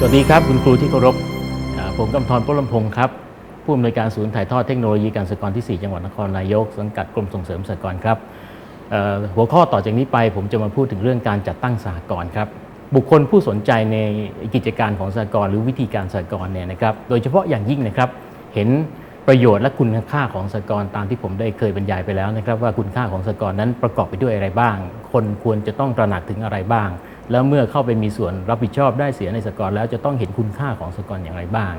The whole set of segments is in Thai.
สวัสดีครับคุณครูที่เคารพผมกำธรพลลำพงศ์ครับ ผู้อำนวยการศูนย์ถ่ายทอดเทคโนโลยีการสกรที่ 4 จังหวัดนครนายก สังกัดกรมส่งเสริมสกรครับหัวข้อต่อจากนี้ไปผมจะมาพูดถึงเรื่องการจัดตั้งสหกรณ์ครับบุคคลผู้สนใจในกิจการของสหกรณ์หรือวิธีการสหกรณ์เนี่ยนะครับโดยเฉพาะอย่างยิ่งนะครับเห็นประโยชน์และคุณค่าของสหกรณ์ตามที่ผมได้เคยบรรยายไปแล้วนะครับว่าคุณค่าของสหกรณ์นั้นประกอบไปด้วยอะไรบ้าง คนควรจะต้องตระหนักถึงอะไรบ้าง แล้วเมื่อเข้าไปมีส่วนรับผิดชอบได้เสียในสหกรณ์แล้วจะต้องเห็นคุณค่าของสหกรณ์อย่างไรบ้าง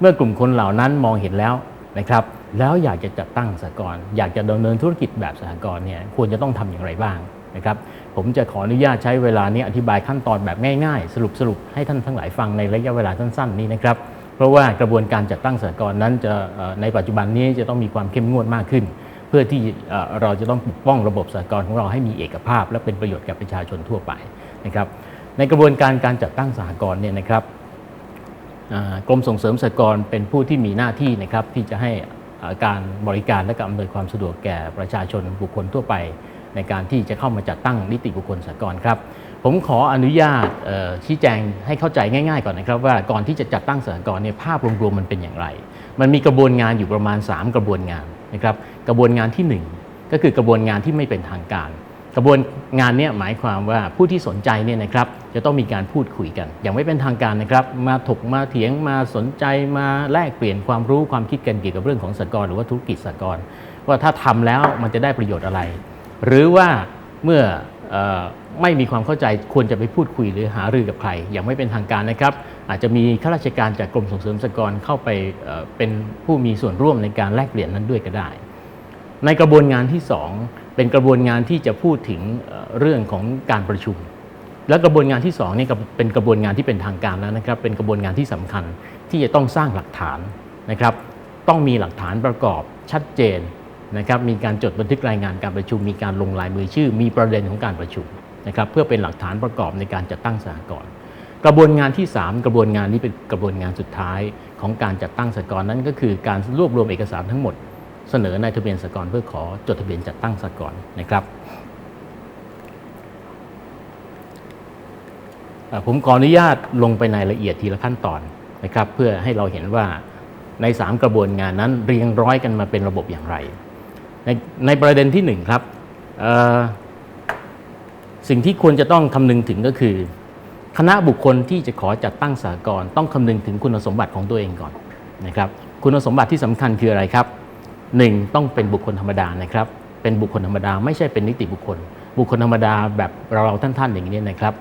เมื่อกลุ่มคนเหล่านั้นมองเห็นแล้วนะครับ แล้วอยากจะจัดตั้งสหกรณ์อยากจะดำเนินธุรกิจแบบสหกรณ์เนี่ยควรจะต้องทำอย่างไรบ้างนะครับ ผมจะขออนุญาตใช้เวลานี้อธิบายขั้นตอนแบบง่ายๆ สรุปสรุปให้ท่านทั้งหลายฟังในระยะเวลาสั้นๆ นี้นะครับ เพราะว่ากระบวนการจัดตั้งสหกรณ์นั้นจะในปัจจุบันนี้จะต้องมีความเข้มงวดมากขึ้น เพื่อที่เอ่อเราจะต้องปกป้องระบบสหกรณ์ของเราให้มีเอกภาพ และเป็นประโยชน์กับประชาชนทั่วไป นะครับในกระบวนการการจัดตั้งสหกรณ์เนี่ยนะครับกรมส่งเสริมสหกรณ์เป็นผู้ที่มีหน้าที่นะครับที่จะให้การบริการและก็อำนวยความสะดวกแก่ประชาชนบุคคลทั่วไป ในการที่จะเข้ามาจัดตั้งนิติบุคคลสหกรณ์ครับ ผมขออนุญาตชี้แจงให้เข้าใจง่ายๆก่อนนะครับ ว่าก่อนที่จะจัดตั้งสหกรณ์เนี่ยภาพรวมๆมันเป็นอย่างไร มันมีกระบวนงานอยู่ประมาณ 3 กระบวนงานนะครับกระบวนงานทีหนึ่1 ก็คือกระบวนงานที่ไม่เป็นทางการ กระบวนงานนี้หมายความว่าผู้ที่สนใจเนี่ยนะครับจะต้องมีการพูดคุยกัน อย่างไม่เป็นทางการนะครับ มาถกมาเถียงมาสนใจมาแลกเปลี่ยนความรู้ความคิดกันเกี่ยวกับเรื่องของสหกรณ์หรือว่าธุรกิจสหกรณ์ว่าถ้าทำแล้วมันจะได้ประโยชน์อะไร หรือว่าเมื่ออไม่มีความเข้าใจควรจะไปพูดคุยหรือหารือกับใคร อย่างไม่เป็นทางการนะครับ อาจจะมีข้าราชการจากกรมส่งเสริมสหกรณ์เข้าไปเอ่อเป็นผู้มีส่วนร่วมในการแลกเปลี่ยนนั้นด้วยก็ได้ ในกระบวนงานที่ 2 เป็นกระบวนงานที่จะพูดถึงเรื่องของการประชุม และกระบวนงานที่2นี่ก็เป็นกระบวนงานที่เป็นทางการแล้วนะครับ เป็นกระบวนงานที่สำคัญที่จะต้องสร้างหลักฐานนะครับ ต้องมีหลักฐานประกอบชัดเจนนะครับ มีการจดบันทึกรายงานการประชุม มีการลงลายมือชื่อ มีประเด็นของการประชุมนะครับ เพื่อเป็นหลักฐานประกอบในการจัดตั้งสหกรณ์กระบวนงานที่ 3 กระบวนงานนี้เป็นกระบวนงานสุดท้ายของการจัดตั้งสหกรณ์นั้นก็คือการรวบรวมเอกสารทั้งหมด เสนอในทะเบียนสหกรณ์เพื่อขอจดทะเบียนจัดตั้งสหกรณ์นะครับ ผมขออนุญาตลงไปในรายละเอียดทีละขั้นตอนนะครับ เพื่อให้เราเห็นว่าใน 3 กระบวนงานนั้นเรียงร้อยกันมาเป็นระบบอย่างไร ในในประเด็นที่ 1 ครับสิ่งที่ควรจะต้องคำนึงถึงก็คือ คณะบุคคลที่จะขอจัดตั้งสหกรต้องคำนึงถึงคุณสมบัติของตัวเองก่อนนะครับ คุณสมบัติที่สำคัญคืออะไรครับ หนึ่งต้องเป็นบุคคลธรรมดานะครับ เป็นบุคคลธรรมดาไม่ใช่เป็นนิติบุคคล บุคคลธรรมดาแบบเราเราๆท่านๆอย่างนี้นะครับ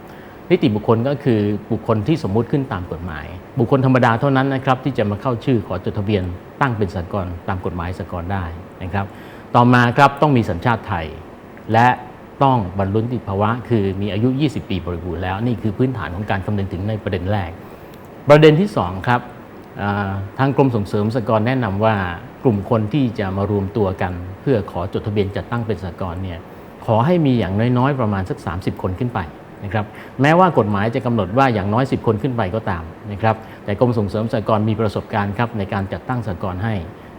นิติบุคคลก็คือบุคคลที่สมมุติขึ้นตามกฎหมาย บุคคลธรรมดาเท่านั้นนะครับที่จะมาเข้าชื่อขอจดทะเบียน ตั้งเป็นสหกรณ์ตามกฎหมายสหกรณ์ได้นะครับ ต่อมาครับต้องมีสัญชาติไทย และต้องบรรลุนิติภาวะ คือมีอายุ 20 ปีบริบูรณ์แล้วนี่คือพื้นฐานของการคำนึงถึงในประเด็นแรก ประเด็นที่2ครับทางกรมส่งเสริมสหกรณ์แนะนำว่า กลุ่มคนที่จะมารวมตัวกัน เพื่อขอจดทะเบียนจัดตั้งเป็นสหกรณ์เนี่ยขอให้มีอย่างน้อยๆ ประมาณสัก 30 คนขึ้นไปนะครับแม้ว่ากฎหมายจะกำหนดว่าอย่างน้อย 10 คนขึ้นไปก็ตามนะครับแต่กรมส่งเสริมสหกรณ์มีประสบการณ์ครับในการจัดตั้งสหกรณ์ให้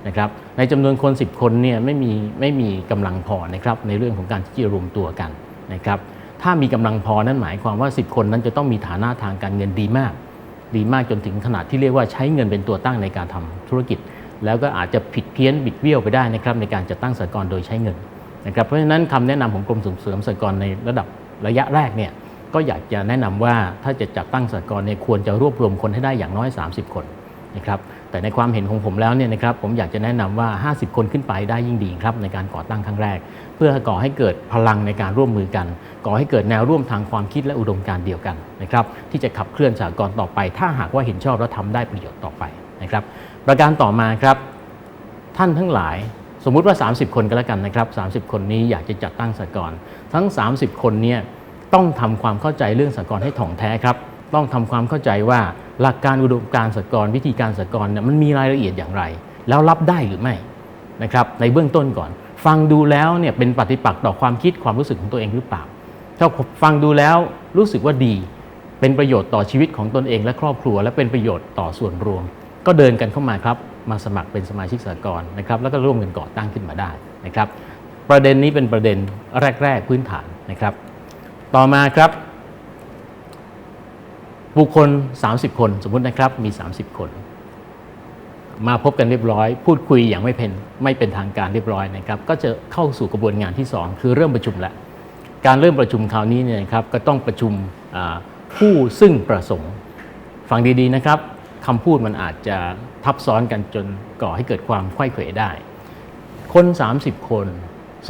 นะครับในจำนวนคน 10 คนเนี่ยไม่มีไม่มีกำลังพอนะครับในเรื่องของการที่จะรวมตัวกันนะครับถ้ามีกำลังพอนั่นหมายความว่า 10 คนนั้นจะต้องมีฐานะทางการเงินดีมาก ดีมากจนถึงขนาดที่เรียกว่าใช้เงินเป็นตัวตั้งในการทำธุรกิจ แล้วก็อาจจะผิดเพี้ยนบิดเบี้ยวไปได้นะครับในการจัดตั้งสหกรณ์โดยใช้เงินนะครับเพราะฉะนั้นคำแนะนำของกรมส่งเสริมสหกรณ์ในระดับระยะแรกเนี่ยก็อยากจะแนะนำว่าถ้าจะจัดตั้งสหกรณ์เนี่ยควรจะรวบรวมคนให้ได้อย่างน้อย 30 คนนะครับแต่ในความเห็นของผมแล้วเนี่ยนะครับผมอยากจะแนะนำว่า 50 คนขึ้นไปได้ยิ่งดีครับในการก่อตั้งครั้งแรก เพื่อก่อให้เกิดพลังในการร่วมมือกัน ก่อให้เกิดแนวร่วมทางความคิดและอุดมการณ์เดียวกันนะครับที่จะขับเคลื่อนสหกรต่อไป ถ้าหากว่าเห็นชอบและทำได้ประโยชน์ต่อไปนะครับ ประการต่อมาครับ ท่านทั้งหลายสมมุติว่า 30 คนก็แล้วกันนะครับ 30 คนนี้อยากจะจัดตั้งสหกรทั้ง 30 คนเนี่ยต้องทำความเข้าใจเรื่องสหกรให้ถ่องแท้ครับ ต้องทำความเข้าใจว่าหลักการอุดมการสหกรวิธีการสหกรเนี่ยมันมีรายละเอียดอย่างไร แล้วรับได้หรือไม่นะครับในเบื้องต้นก่อน ฟังดูแล้วเนี่ยเป็นปฏิปักษ์ต่อความคิดความรู้สึกของตัวเองหรือเปล่าถ้าฟังดูแล้วรู้สึกว่าดี เป็นประโยชน์ต่อชีวิตของตนเองและครอบครัว และเป็นประโยชน์ต่อส่วนรวม ก็เดินกันเข้ามาครับมาสมัครเป็นสมาชิกสหกรณ์นะครับแล้วก็ร่วมกันก่อตั้งขึ้นมาได้นะครับ ประเด็นนี้เป็นประเด็นแรก ๆ พื้นฐานนะครับ ต่อมาครับ บุคคล 30 คนสมมุตินะครับมี 30 คน มาพบกันเรียบร้อย พูดคุยอย่างไม่เป็นไม่เป็นทางการเรียบร้อยนะครับ ก็จะเข้าสู่กระบวนงานที่ 2 คือเริ่มประชุมแล้วการเริ่มประชุมคราวนี้เนี่ยนะครับก็ต้องประชุมผู้ซึ่งประสงค์ฟังดีๆนะครับ คำพูดมันอาจจะทับซ้อนกันจนก่อให้เกิดความไขว้เขวได้ คน 30 คน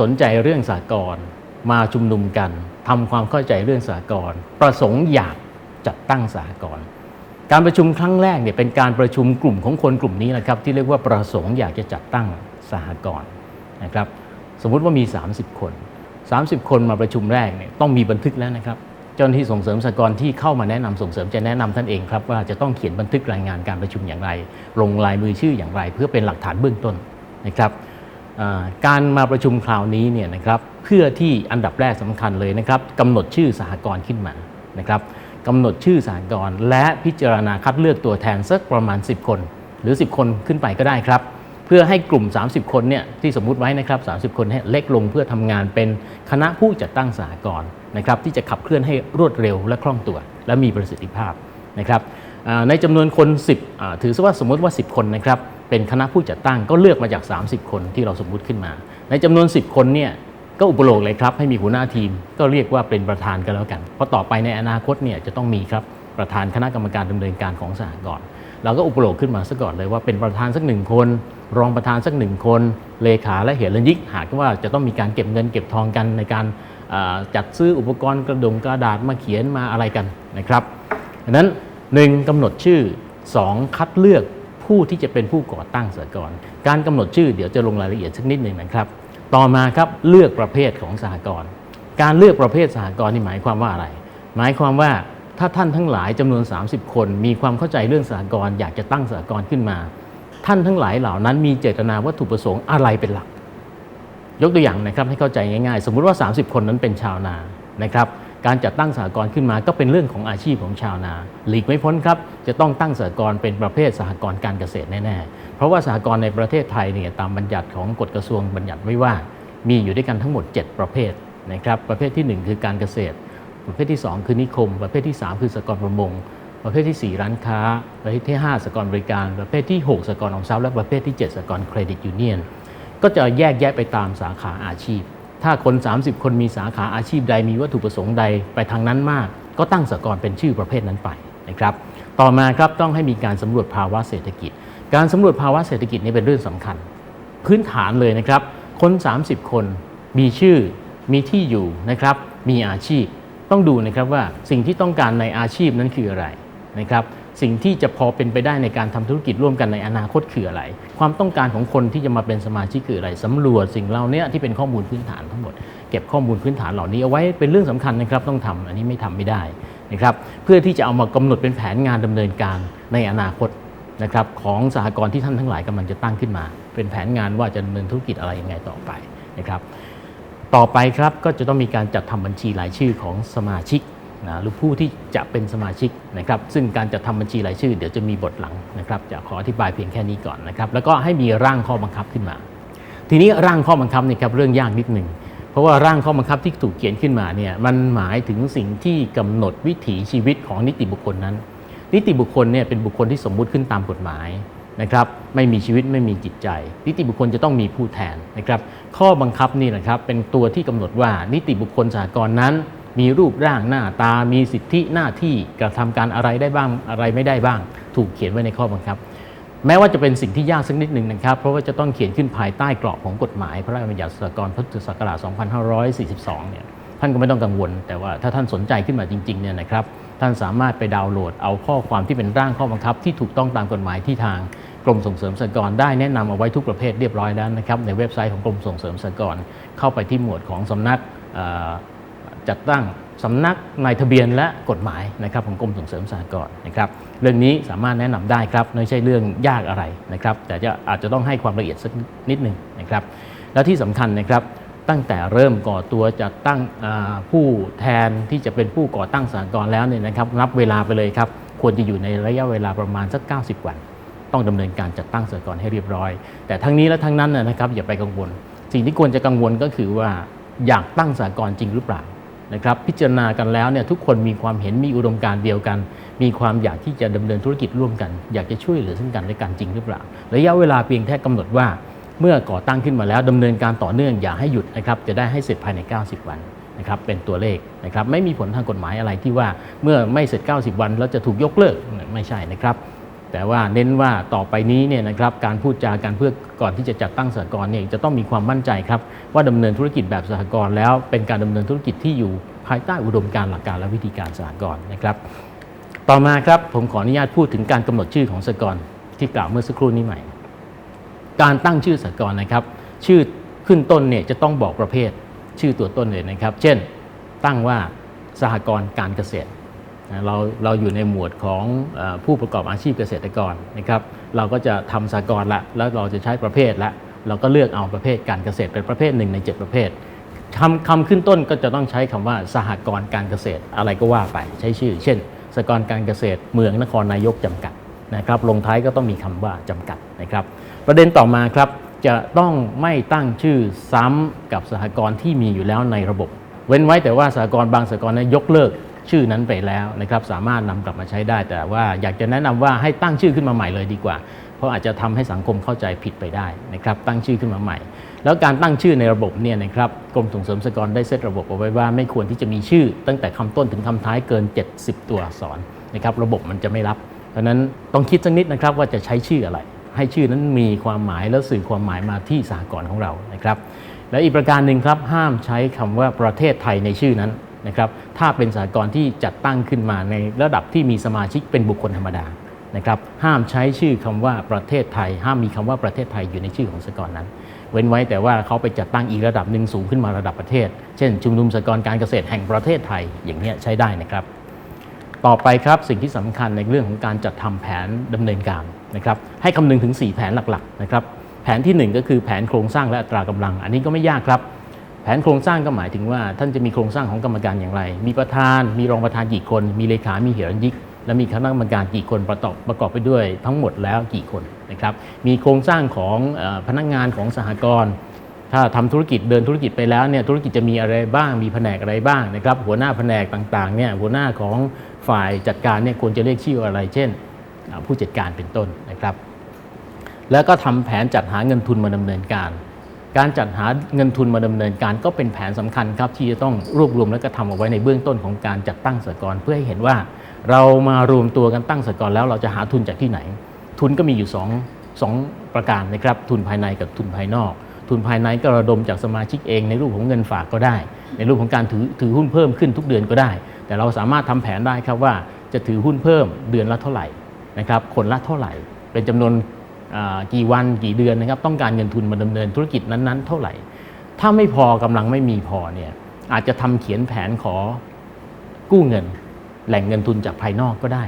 สนใจเรื่องสากลมาชุมนุมกันทำความเข้าใจเรื่องสากลประสงค์อยากจัดตั้งสากลการประชุมครั้งแรกเนี่ยเป็นการประชุมกลุ่มของคนกลุ่มนี้นะครับ ที่เรียกว่าประสงค์อยากจะจัดตั้งสหกรณ์นะครับ สมมุติว่ามี 30 คน 30 คนมาประชุมแรกเนี่ยต้องมีบันทึกแล้วนะครับ เจ้าหน้าที่ส่งเสริมสหกรณ์ที่เข้ามาแนะนำส่งเสริมจะแนะนำท่านเองครับว่าจะต้องเขียนบันทึกรายงานการประชุมอย่างไร ลงลายมือชื่ออย่างไร เพื่อเป็นหลักฐานเบื้องต้นนะครับการมาประชุมคราวนี้เนี่ยนะครับเพื่อที่อันดับแรกสำคัญเลยนะครับกำหนดชื่อสหกรณ์ขึ้นมานะครับกำหนดชื่อสหกรณ์และพิจารณาคัดเลือกตัวแทนสักประมาณ 10 คน หรือ 10 คนขึ้นไปก็ได้ครับ พื่อให้กลุ่ม 30 คนเนี่ยที่สมมุติไว้นะครับ 30 คนให้เล็กลงเพื่อทำงานเป็นคณะผู้จัดตั้งสหกรณ์นะครับที่จะขับเคลื่อนให้รวดเร็วและคล่องตัว และมีประสิทธิภาพนะครับในจำนวนคน 10 ถือซะว่าสมมติว่า 10 คนนะครับเป็นคณะผู้จัดตั้งก็เลือกมาจาก 30 คนที่เราสมมุติขึ้นมา ในจำนวน 10 คนเนี่ยก็อุปโลกเลยครับให้มีหัวหน้าทีมก็เรียกว่าเป็นประธานกันแล้วกัน เพราะต่อไปในอนาคตเนี่ยจะต้องมีครับประธานคณะกรรมการดำเนินการของสหกรณ์เราก็อุปโลกขึ้นมาซะก่อนเลยว่าเป็นประธานสักหนึ่งคน รองประธานสักหนึ่งคนเลขาและเหรัญยิกหากว่าจะต้องมีการเก็บเงินเก็บทองกันในการจัดซื้ออุปกรณ์กระดงกระดาษมาเขียนมาอะไรกันนะครับดังนั้นหนึ่งกำหนดชื่อสองคัดเลือกผู้ที่จะเป็นผู้ก่อตั้งสหกรณ์การกำหนดชื่อเดี๋ยวจะลงรายละเอียดสักนิดหนึ่งนะครับ ต่อมาครับเลือกประเภทของสหกรณ์การเลือกประเภทสหกรณ์นี่หมายความว่าอะไร หมายความว่าถ้าท่านทั้งหลายจำนวน 30 คน มีความเข้าใจเรื่องสหกรณ์อยากจะตั้งสหกรณ์ขึ้นมา ท่านทั้งหลายเหล่านั้นมีเจตนาวัตถุประสงค์อะไรเป็นหลัก ยกตัวอย่างนะครับให้เข้าใจง่ายๆ สมมุติว่า 30 คนนั้นเป็นชาวนานะครับการจัดตั้งสหกรณ์ขึ้นมาก็เป็นเรื่องของอาชีพของชาวนา หลีกไม่พ้นครับ จะต้องตั้งสหกรณ์เป็นประเภทสหกรณ์การเกษตรแน่ๆ เพราะว่าสหกรณ์ในประเทศไทยเนี่ยตามบัญญัติของกฎกระทรวงบัญญัติไว้ว่า มีอยู่ด้วยกันทั้งหมด 7 ประเภทนะครับประเภททีหนึ่1 คือการเกษตร ประเภทที่ 2 คือนิคม ประเภทที่ 3 คือสหกรณ์ประมง ประเภทที่ 4 ร้านค้า ประเภทที่ 5สหกรณ์บริการ ประเภทที่ 6สหกรณ์ออมทรัพย์และประเภทที่ 7สหกรณ์เครดิตยูเนียน ก็จะแยกแยะไปตามสาขาอาชีพ ถ้าคน 30 คนมีสาขาอาชีพใดมีวัตถุประสงค์ใดไปทางนั้นมาก ก็ตั้งสหกรณ์เป็นชื่อประเภทนั้นไปนะครับ ต่อมาครับต้องให้มีการสำรวจภาวะเศรษฐกิจ การสำรวจภาวะเศรษฐกิจนี่เป็นเรื่องสำคัญ พื้นฐานเลยนะครับ คน 30 คนมีชื่อ มีที่อยู่นะครับ มีอาชีพ ต้องดูนะครับว่าสิ่งที่ต้องการในอาชีพนั้นคืออะไร นะครับสิ่งที่จะพอเป็นไปได้ในการทำธุรกิจร่วมกันในอนาคตคืออะไร ความต้องการของคนที่จะมาเป็นสมาชิกคืออะไรสำรวจสิ่งเหล่านี้ที่เป็นข้อมูลพื้นฐานทั้งหมด เก็บข้อมูลพื้นฐานเหล่านี้เอาไว้เป็นเรื่องสำคัญนะครับต้องทำอันนี้ไม่ทำไม่ได้นะครับเพื่อที่จะเอามากำหนดเป็นแผนงานดำเนินการในอนาคตนะครับของสหกรณ์ที่ท่านทั้งหลายกำลังจะตั้งขึ้นมา เป็นแผนงานว่าจะดำเนินธุรกิจอะไรยังไงต่อไปนะครับต่อไปครับก็จะต้องมีการจัดทำบัญชีรายชื่อของสมาชิก นะหรือผู้ที่จะเป็นสมาชิกนะครับซึ่งการจัดทำบัญชีรายชื่อ เดี๋ยวจะมีบทหลังนะครับจะขออธิบายเพียงแค่นี้ก่อนนะครับแล้วก็ให้มีร่างข้อบังคับขึ้นมา ทีนี้ร่างข้อบังคับนี่ครับเรื่องยากนิดหนึ่งเพราะว่าร่างข้อบังคับที่ถูกเขียนขึ้นมาเนี่ยมันหมายถึงสิ่งที่กำหนดวิถีชีวิตของนิติบุคคลนั้น นิติบุคคลเนี่ยเป็นบุคคลที่สมมุติขึ้นตามกฎหมายนะครับไม่มีชีวิตไม่มีจิตใจ นิติบุคคลจะต้องมีผู้แทนนะครับข้อบังคับนี่นะครับเป็นตัวที่กำหนดว่านิติบุคคลสากลนั้น มีรูปร่างหน้าตา มีสิทธิหน้าที่กระทำการอะไรได้บ้างอะไรไม่ได้บ้าง ถูกเขียนไว้ในข้อบังคับ แม้ว่าจะเป็นสิ่งที่ยากสักนิดหนึ่งนะครับ เพราะว่าจะต้องเขียนขึ้นภายใต้กรอบของกฎหมาย พระราชบัญญัติสหกรณ์พุทธศักราช 2542 เนี่ยท่านก็ไม่ต้องกังวล แต่ว่าถ้าท่านสนใจขึ้นมาจริงๆเนี่ยนะครับท่านสามารถไปดาวน์โหลดเอาข้อความที่เป็นร่างข้อบังคับ ที่ถูกต้องตามกฎหมายที่ทางกรมส่งเสริมสหกรณ์ได้แนะนำเอาไว้ทุกประเภทเรียบร้อยแล้วนะครับในเว็บไซต์ของกรมส่งเสริมสหกรณ์เข้าไปที่หมวดของสำนัก จัดตั้งสำนักนายทะเบียนและกฎหมายนะครับของกรมส่งเสริมสหกรณ์นะครับ เรื่องนี้สามารถแนะนำได้ครับไม่ใช่เรื่องยากอะไรนะครับ แต่จะอาจจะต้องให้ความละเอียดสักนิดหนึ่งนะครับ แล้วที่สำคัญนะครับตั้งแต่เริ่มก่อตัวจัดตั้งผู้แทนที่จะเป็นผู้ก่อตั้งสหกรณ์แล้วเนี่ยนะครับนับเวลาไปเลยครับควรจะอยู่ในระยะเวลาประมาณสัก 90 วัน ต้องดำเนินการจัดตั้งสหกรณ์ให้เรียบร้อย แต่ทั้งนี้และทั้งนั้นนะครับอย่าไปกังวล สิ่งที่ควรจะกังวลก็คือว่าอยากตั้งสหกรณ์จริงหรือเปล่า นะครับพิจารณากันแล้วเนี่ยทุกคนมีความเห็นมีอุดมการณ์เดียวกัน มีความอยากที่จะดำเนินธุรกิจร่วมกัน อยากจะช่วยเหลือซึ่งกันและกันจริงหรือเปล่า ระยะเวลาเพียงแค่กำหนดว่า เมื่อก่อตั้งขึ้นมาแล้วดำเนินการต่อเนื่องอย่าให้หยุดนะครับจะได้ให้เสร็จภายใน 90 วันนะครับเป็นตัวเลขนะครับไม่มีผลทางกฎหมายอะไรที่ว่าเมื่อไม่เสร็จ 90 วันแล้วจะถูกยกเลิกไม่ใช่นะครับ แต่ว่าเน้นว่าต่อไปนี้เนี่ยนะครับการพูดจากันเพื่อก่อนที่จะจัดตั้งสหกรณ์เนี่ยจะต้องมีความมั่นใจครับ ว่าดำเนินธุรกิจแบบสหกรณ์แล้วเป็นการดำเนินธุรกิจที่อยู่ภายใต้อุดมการณ์หลักการและวิธีการสหกรณ์นะครับ ต่อมาครับผมขออนุญาตพูดถึงการกำหนดชื่อของสหกรณ์ที่กล่าวเมื่อสักครู่นี้ใหม่ การตั้งชื่อสหกรณ์นะครับ ชื่อขึ้นต้นเนี่ยจะต้องบอกประเภทชื่อตัวต้นเลยนะครับ เช่น ตั้งว่าสหกรณ์การเกษตร เราเราอยู่ในหมวดของผู้ประกอบอาชีพเกษตรกรนะครับเราก็จะทำสหกรละแล้วเราจะใช้ประเภทละเราก็เลือกเอาประเภทการเกษตรเป็นประเภทหนึ่งใน 7 ประเภทคำคำขึ้นต้นก็จะต้องใช้คำว่าสหกรณ์การเกษตรอะไรก็ว่าไปใช้ชื่อ เช่น สหกรณ์การเกษตรเมืองนครนายกจำกัดนะครับลงท้ายก็ต้องมีคำว่าจำกัดนะครับ ประเด็นต่อมาครับจะต้องไม่ตั้งชื่อซ้ำกับสหกรณ์ที่มีอยู่แล้วในระบบ เว้นไว้แต่ว่าสหกรณ์บางสหกรณ์นั้นยกเลิก ชื่อนั้นไปแล้วนะครับสามารถนำกลับมาใช้ได้ แต่ว่าอยากจะแนะนำว่าให้ตั้งชื่อขึ้นมาใหม่เลยดีกว่า เพราะอาจจะทำให้สังคมเข้าใจผิดไปได้นะครับตั้งชื่อขึ้นมาใหม่ แล้วการตั้งชื่อในระบบเนี่ยนะครับกรมส่งเสริมสกรได้เซตระบบเอาไว้ว่าไม่ควรที่จะมีชื่อ ตั้งแต่คำต้นถึงคำท้ายเกิน 70 ตัวอักษรนะครับระบบมันจะไม่รับเพราะนั้นต้องคิดสักนิดนะครับว่าจะใช้ชื่ออะไร ให้ชื่อนั้นมีความหมายแล้วสื่อความหมายมาที่สากลของเรานะครับและอีกประการหนึ่งครับห้ามใช้คำว่าประเทศไทยในชื่อนั้น นะครับถ้าเป็นสากลที่จัดตั้งขึ้นมาในระดับที่มีสมาชิกเป็นบุคคลธรรมดานะครับห้ามใช้ชื่อคำว่าประเทศไทย ห้ามมีคำว่าประเทศไทยอยู่ในชื่อของสากลนั้น เว้นไว้แต่ว่าเขาไปจัดตั้งอีกระดับหนึ่งสูงขึ้นมาระดับประเทศ เช่น ชุมนุมสหกรณ์การเกษตรแห่งประเทศไทยอย่างนี้ใช้ได้นะครับ ต่อไปครับสิ่งที่สำคัญในเรื่องของการจัดทำแผนดำเนินการนะครับให้คำนึงถึง 4 แผนหลักๆนะครับแผนทีหนึ่1 ก็คือแผนโครงสร้างและอัตรากำลัง อันนี้ก็ไม่ยากครับ แผนโครงสร้างก็หมายถึงว่า ท่านจะมีโครงสร้างของกรรมการอย่างไร มีประธาน มีรองประธานกี่คน มีเลขา มีเหรัญยิก และมีคณะกรรมการกี่คนประกอบประกอบไปด้วยทั้งหมดแล้วกี่คนนะครับ มีโครงสร้างของอพนักงานของสหกรณ์ ถ้าทำธุรกิจเดินธุรกิจไปแล้วเนี่ยธุรกิจจะมีอะไรบ้าง มีแผนกอะไรบ้างนะครับ หัวหน้าแผนกต่างๆเนี่ยหัวหน้าของฝ่ายจัดการเนี่ยควรจะเรียกชื่ออะไร เช่น ผู้จัดการเป็นต้นนะครับ แล้วก็ทำแผนจัดหาเงินทุนมาดำเนินการ การจัดหาเงินทุนมาดำเนินการก็เป็นแผนสำคัญครับที่จะต้องรวบรวมและก็ทำเอาไว้ในเบื้องต้นของการจัดตั้งสหกรณ์เพื่อให้เห็นว่า เรามารวมตัวกันตั้งสหกรณ์แล้วเราจะหาทุนจากที่ไหน ทุนก็มีอยู่สองสองประการนะครับทุนภายในกับทุนภายนอก ทุนภายในก็ระดมจากสมาชิกเองในรูปของเงินฝากก็ได้ ในรูปของการถือถือหุ้นเพิ่มขึ้นทุกเดือนก็ได้ แต่เราสามารถทำแผนได้ครับว่าจะถือหุ้นเพิ่มเดือนละเท่าไหร่นะครับคนละเท่าไหร่ เป็นจำนวน กี่วันกี่เดือนนะครับ ต้องการเงินทุนมาดำเนินธุรกิจนั้นๆ เท่าไหร่ ถ้าไม่พอกำลังไม่มีพอเนี่ยอาจจะทำเขียนแผนขอกู้เงิน แหล่งเงินทุนจากภายนอกก็ได้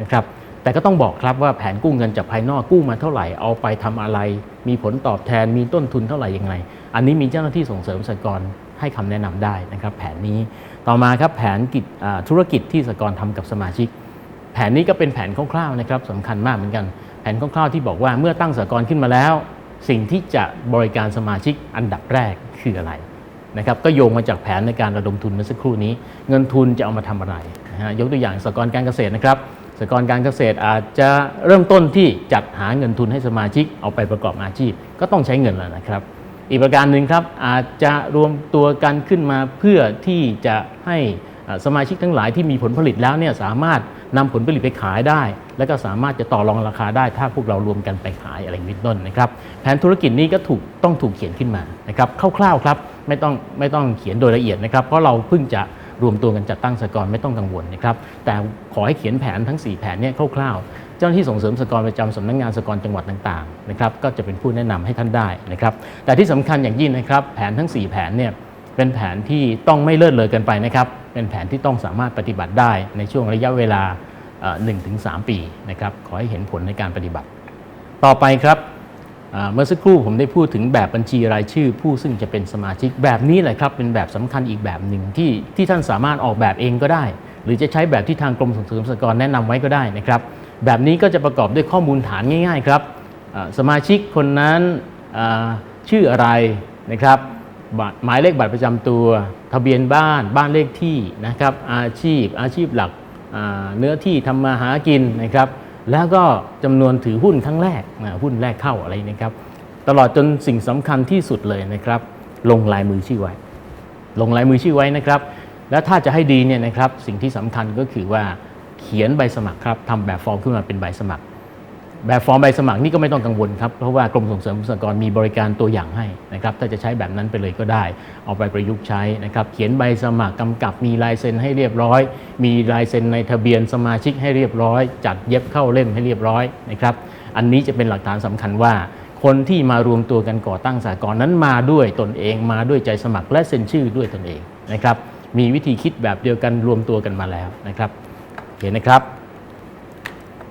นะครับแต่ก็ต้องบอกครับว่าแผนกู้เงินจากภายนอกกู้มาเท่าไหร่เอาไปทำอะไร มีผลตอบแทนมีต้นทุนเท่าไหร่ยังไง อันนี้มีเจ้าหน้าที่ส่งเสริมสหกรณ์ให้คำแนะนำได้นะครับ แผนนี้ต่อมาครับแผนกิจธุรกิจที่สหกรณ์ทำกับสมาชิก แผนนี้ก็เป็นแผนคร่าวๆนะครับสำคัญมากเหมือนกัน ผนคร่าวๆที่บอกว่าเมื่อตั้งสหกรณ์ขึ้นมาแล้ว สิ่งที่จะบริการสมาชิกอันดับแรกคืออะไรนะครับก็โยงมาจากแผนในการระดมทุนเมื่อสักครู่นี้ เงินทุนจะเอามาทำอะไรนะฮะยกตัวอย่างสหกรณ์การเกษตรนะครับสหกรณ์การเกษตรอาจจะเริ่มต้นที่จัดหาเงินทุนให้สมาชิกเอาไปประกอบอาชีพ ก็ต้องใช้เงินแล้วนะครับ อีกประการหนึ่งครับอาจจะรวมตัวกันขึ้นมาเพื่อที่จะให้ สมาชิกทั้งหลายที่มีผลผลิตแล้วเนี่ยสามารถนำผลผลิตไปขายได้ แล้วก็สามารถจะต่อรองราคาได้ ถ้าพวกเรารวมกันไปขายอะไรอย่างนี้เป็นต้นนะครับแผนธุรกิจนี้ก็ถูกต้องถูกเขียนขึ้นมานะครับคร่าวๆครับไม่ต้องไม่ต้องเขียนโดยละเอียดนะครับเพราะเราเพิ่งจะรวมตัวกันจัดตั้งสกรณ์ไม่ต้องกังวลนะครับแต่ขอให้เขียนแผนทั้ง 4 แผนเนี่ยคร่าวๆ เจ้าหน้าที่ส่งเสริมสกรณ์ประจำสำนักงานสกรณ์จังหวัดต่างๆนะครับก็จะเป็นผู้แนะนำให้ท่านได้นะครับแต่ที่สำคัญอย่างยิ่งนะครับแผนทั้ง 4 แผนเนี่ย เป็นแผนที่ต้องไม่เลิศเลยเกินไปนะครับ เป็นแผนที่ต้องสามารถปฏิบัติได้ในช่วงระยะเวลาหนึ่งถึงสามปีนะครับ ขอให้เห็นผลในการปฏิบัติ ต่อไปครับเมื่อสักครู่ผมได้พูดถึงแบบบัญชีรายชื่อ ผู้ซึ่งจะเป็นสมาชิกแบบนี้แหละครับ เป็นแบบสำคัญอีกแบบหนึ่งที่ที่ท่านสามารถออกแบบเองก็ได้ หรือจะใช้แบบที่ทางกรมส่งเสริมสหกรณ์แนะนำไว้ก็ได้นะครับ แบบนี้ก็จะประกอบด้วยข้อมูลฐานง่าย ๆ ครับสมาชิกคนนั้นชื่ออะไรนะครับ หมายเลขบัตรประจำตัว ทะเบียนบ้านบ้านเลขที่นะครับอาชีพอาชีพหลักเนื้อที่ทำมาหากินนะครับ แล้วก็จำนวนถือหุ้นครั้งแรกหุ้นแรกเข้าอะไรนะครับ ตลอดจนสิ่งสำคัญที่สุดเลยนะครับ ลงลายมือชื่อไว้ ลงลายมือชื่อไว้นะครับ แล้วถ้าจะให้ดีเนี่ยนะครับสิ่งที่สำคัญก็คือว่าเขียนใบสมัครครับทำแบบฟอร์มขึ้นมาเป็นใบสมัคร แบบฟอร์มใบสมัครนี่ก็ไม่ต้องกังวลครับ เพราะว่ากรมส่งเสริมสหกรณ์มีบริการตัวอย่างให้นะครับถ้าจะใช้แบบนั้นไปเลยก็ได้ เอาไปประยุกต์ใช้นะครับเขียนใบสมัครกำกับมีลายเซ็นให้เรียบร้อย มีลายเซ็นในทะเบียนสมาชิกให้เรียบร้อย จัดเย็บเข้าเล่มให้เรียบร้อยนะครับอันนี้จะเป็นหลักฐานสำคัญว่า คนที่มารวมตัวกันก่อตั้งสหกรณ์นั้นมาด้วยตนเองมาด้วยใจสมัครและเซ็นชื่อด้วยตนเองนะครับมีวิธีคิดแบบเดียวกันรวมตัวกันมาแล้วนะครับเห็นนะครับ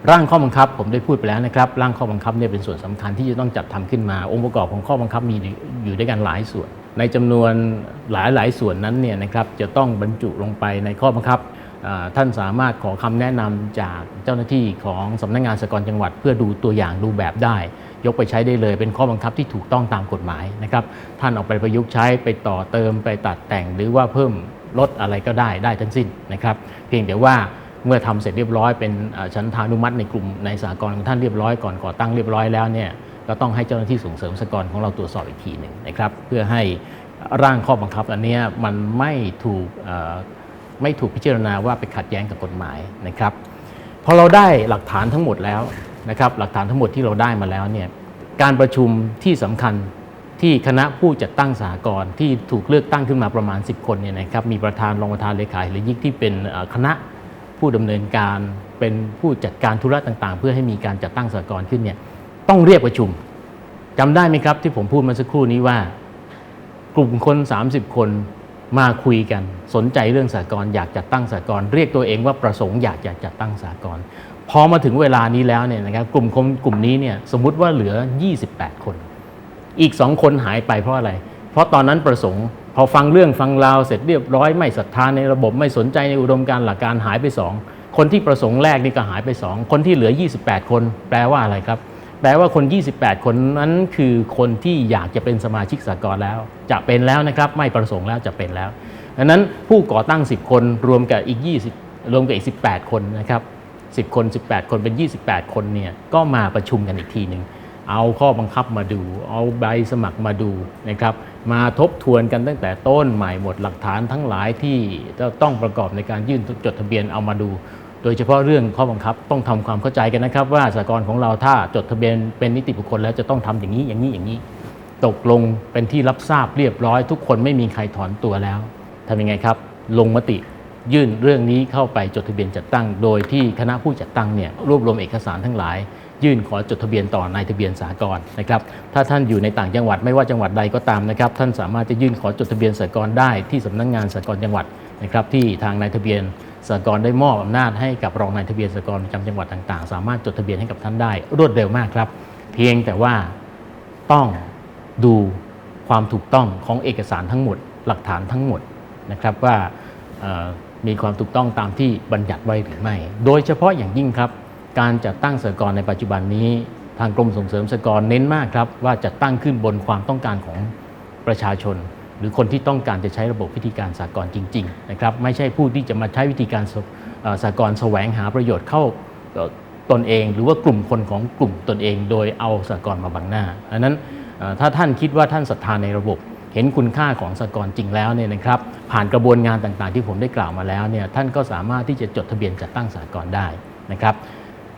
ร่างข้อบังคับผมได้พูดไปแล้วนะครับร่างข้อบังคับเนี่ยเป็นส่วนสำคัญที่จะต้องจัดทำขึ้นมา องค์ประกอบของข้อบังคับมีอยู่ด้วยกันหลายส่วน ในจำนวนหลายหลายส่วนนั้นเนี่ยนะครับจะต้องบรรจุลงไปในข้อบังคับท่านสามารถขอคำแนะนำจากเจ้าหน้าที่ของสำนักงานสกรจังหวัด เพื่อดูตัวอย่างดูแบบได้ ยกไปใช้ได้เลยเป็นข้อบังคับที่ถูกต้องตามกฎหมายนะครับท่านเอาไปประยุกต์ใช้ไปต่อเติมไปตัดแต่งหรือว่าเพิ่มลดอะไรก็ได้ได้ทั้งสิ้นนะครับ เพียงแต่ว่า เมื่อทำเสร็จเรียบร้อยเป็นชั้นทานุมัติในกลุ่มในสากลของท่านเรียบร้อยก่อนก่อตั้งเรียบร้อยแล้วเนี่ยก็ต้องให้เจ้าหน้าที่ส่งเสริมสหกรของเราตรวจสอบอีกทีหนึ่งนะครับ เพื่อให้ร่างข้อบังคับอันนี้มันไม่ถูกไม่ถูกพิจารณาว่าไปขัดแย้งกับกฎหมายนะครับพอเราได้หลักฐานทั้งหมดแล้วนะครับหลักฐานทั้งหมดที่เราได้มาแล้วเนี่ยการประชุมที่สำคัญที่คณะผู้จัดตั้งสหกรณ์ที่ถูกเลือกตั้งขึ้นมาประมาณ 10 คนเนี่ยนะครับมีประธานรองประธานเลขาหรือยิ่งที่เป็นคณะ ผู้ดำเนินการเป็นผู้จัดการธุระต่างๆ เพื่อให้มีการจัดตั้งสหกรณ์ขึ้นเนี่ยต้องเรียกประชุมจำได้ไหมครับที่ผมพูดมาสักครู่นี้ว่า กลุ่มคน 30 คนมาคุยกันสนใจเรื่องสหกรณ์อยากจัดตั้งสหกรณ์เรียกตัวเองว่าประสงค์อยากจะจัดตั้งสหกรณ์พอมาถึงเวลานี้แล้วเนี่ยนะครับกลุ่มคนกลุ่มนี้เนี่ยสมมุติว่าเหลือ 28 คน อีกสองคนหายไปเพราะอะไร เพราะตอนนั้นประสงค์ พอฟังเรื่องฟังราวเสร็จเรียบร้อยไม่ศรัทธาในระบบไม่สนใจในอุดมการหลักการหายไปสองคนที่ประสงค์แรกนี่ก็หายไปสองคนที่เหลือ 28 คน แปลว่าอะไรครับ แปลว่าคน 28 คนนั้นคือคนที่อยากจะเป็นสมาชิกสากลแล้ว จะเป็นแล้วนะครับไม่ประสงค์แล้วจะเป็นแล้วดังนั้นผู้ก่อตั้ง 10 คนรวมกับอีก 20 รวมกับอีก 18 คนนะครับ10 คน 18 คนเป็น 28 คนเนี่ยก็มาประชุมกันอีกทีหนึ่งเอาข้อบังคับมาดู เอาใบสมัครมาดูนะครับ มาทบทวนกันตั้งแต่ต้นใหม่หมดหลักฐานทั้งหลายที่จะต้องประกอบในการยื่นจดทะเบียนเอามาดู โดยเฉพาะเรื่องข้อบังคับต้องทำความเข้าใจกันนะครับ ว่าสหกรของเราถ้าจดทะเบียนเป็นนิติบุคคลแล้วจะต้องทำอย่างนี้อย่างนี้อย่างนี้ ตกลงเป็นที่รับทราบเรียบร้อย ทุกคนไม่มีใครถอนตัวแล้วทำยังไงครับ ลงมติยื่นเรื่องนี้เข้าไปจดทะเบียนจัดตั้ง โดยที่คณะผู้จัดตั้งเนี่ยรวบรวมเอกสารทั้งหลาย ยื่นขอจดทะเบียนต่อนายทะเบียนสากลนะครับถ้าท่านอยู่ในต่างจังหวัดไม่ว่าจังหวัดใดก็ตามนะครับท่านสามารถจะยื่นขอจดทะเบียนสากลได้ที่สำนักงานสากลจังหวัดนะครับที่ทางนายทะเบียนสากลได้มอบอำนาจให้กับรองนายทะเบียนสากลประจำจังหวัดต่างๆ สามารถจดทะเบียนให้กับท่านได้ รวดเร็วมากครับ เพียงแต่ว่าต้องดูความถูกต้องของเอกสารทั้งหมด หลักฐานทั้งหมดนะครับว่ามีความถูกต้องตามที่บัญญัติไว้หรือไม่ โดยเฉพาะอย่างยิ่งครับ การจัดตั้งสหกรณ์ในปัจจุบันนี้ ทางกรมส่งเสริมสหกรณ์เน้นมากครับ ว่าจัดตั้งขึ้นบนความต้องการของประชาชน หรือคนที่ต้องการจะใช้ระบบวิธีการสหกรณ์จริงๆนะครับไม่ใช่ผู้ที่จะมาใช้วิธีการสเอ่อสหกรณ์แสวงหาประโยชน์เข้าตนเอง หรือว่ากลุ่มคนของกลุ่มตนเอง โดยเอาสหกรณ์มาบังหน้าดังนั้นถ้าท่านคิดว่าท่านศรัทธาในระบบเห็นคุณค่าของสหกรณ์จริงแล้วเนี่ยนะครับผ่านกระบวนงานต่างๆ ที่ผมได้กล่าวมาแล้วเนี่ยท่านก็สามารถที่จะจดทะเบียนจัดตั้งสหกรณ์ได้นะครับ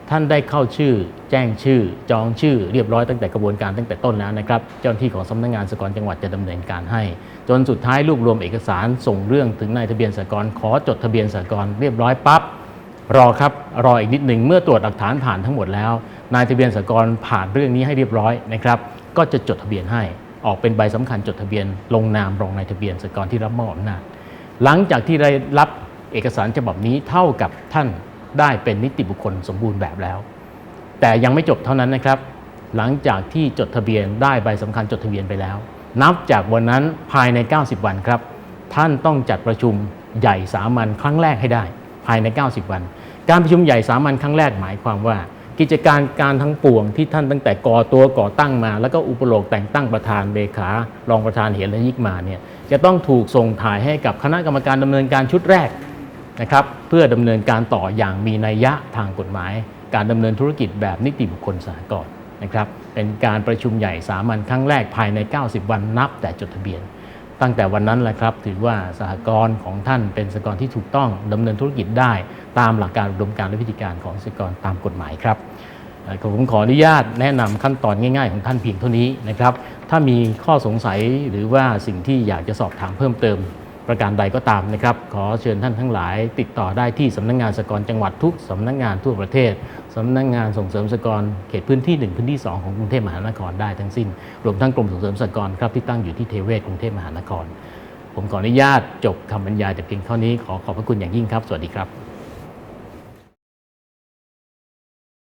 ท่านได้เข้าชื่อ แจ้งชื่อ จองชื่อเรียบร้อยตั้งแต่กระบวนการตั้งแต่ต้นแล้วนะครับ เจ้าหน้าที่ของสำนักงานสกรจังหวัดจะดำเนินการให้ จนสุดท้ายรวบรวมเอกสารส่งเรื่องถึงนายทะเบียนสกรขอจดทะเบียนสกรเรียบร้อยปั๊บรอครับรออีกนิดหนึ่งเมื่อตรวจหลักฐานผ่านทั้งหมดแล้ว นายทะเบียนสกรผ่านเรื่องนี้ให้เรียบร้อยนะครับ ก็จะจดทะเบียนให้ออกเป็นใบสำคัญจดทะเบียน ลงนามรองนายทะเบียนสกรที่รับมอบอำนาจหลังจากที่ได้รับเอกสารฉบับนี้เท่ากับท่าน ได้เป็นนิติบุคคลสมบูรณ์แบบแล้ว แต่ยังไม่จบเท่านั้นนะครับ หลังจากที่จดทะเบียนได้ใบสำคัญจดทะเบียนไปแล้ว นับจากวันนั้นภายใน 90 วันครับ ท่านต้องจัดประชุมใหญ่สามัญครั้งแรกให้ได้ ภายใน 90 วัน การประชุมใหญ่สามัญครั้งแรกหมายความว่า กิจการการทั้งปวงที่ท่านตั้งแต่ก่อตัวก่อตั้งมา แล้วก็อุปโลกแต่งตั้งประธานเลขารองประธานเห็นและยิกมาเนี่ยจะต้องถูกส่งถ่ายให้กับคณะกรรมการดำเนินการชุดแรก นะครับเพื่อดำเนินการต่ออย่างมีนัยยะทางกฎหมาย การดำเนินธุรกิจแบบนิติบุคคลสหกรณ์นะครับเป็นการประชุมใหญ่สามัญครั้งแรกภายใน 90 วันนับแต่จดทะเบียน ตั้งแต่วันนั้นแหละครับถือว่าสหกรณ์ของท่านเป็นสหกรณ์ที่ถูกต้องดำเนินธุรกิจได้ ตามหลักการอุดมการและวิธีการของสหกรณ์ตามกฎหมายครับเอ่อผมขออนุญาตแนะนำขั้นตอนง่าย ๆ ของท่านเพียงเท่านี้นะครับถ้ามีข้อสงสัยหรือว่าสิ่งที่อยากจะสอบถามเพิ่มเติม ประการใดก็ตามนะครับ ขอเชิญท่านทั้งหลาย ติดต่อได้ที่สำนักงานสกรจังหวัดทุกสำนักงานทั่วประเทศสำนักงานส่งเสริมสกรเขตพื้นที่ 1 พื้นที่ 2 ของกรุงเทพมหานครได้ทั้งสิ้น รวมทั้งกรมส่งเสริมสกรครับที่ตั้งอยู่ที่เทเวศกรุงเทพมหานคร ผมขออนุญาตจบคำบรรยายแต่เพียงเท่านี้ขอขอบพระคุณอย่างยิ่งครับ สวัสดีครับ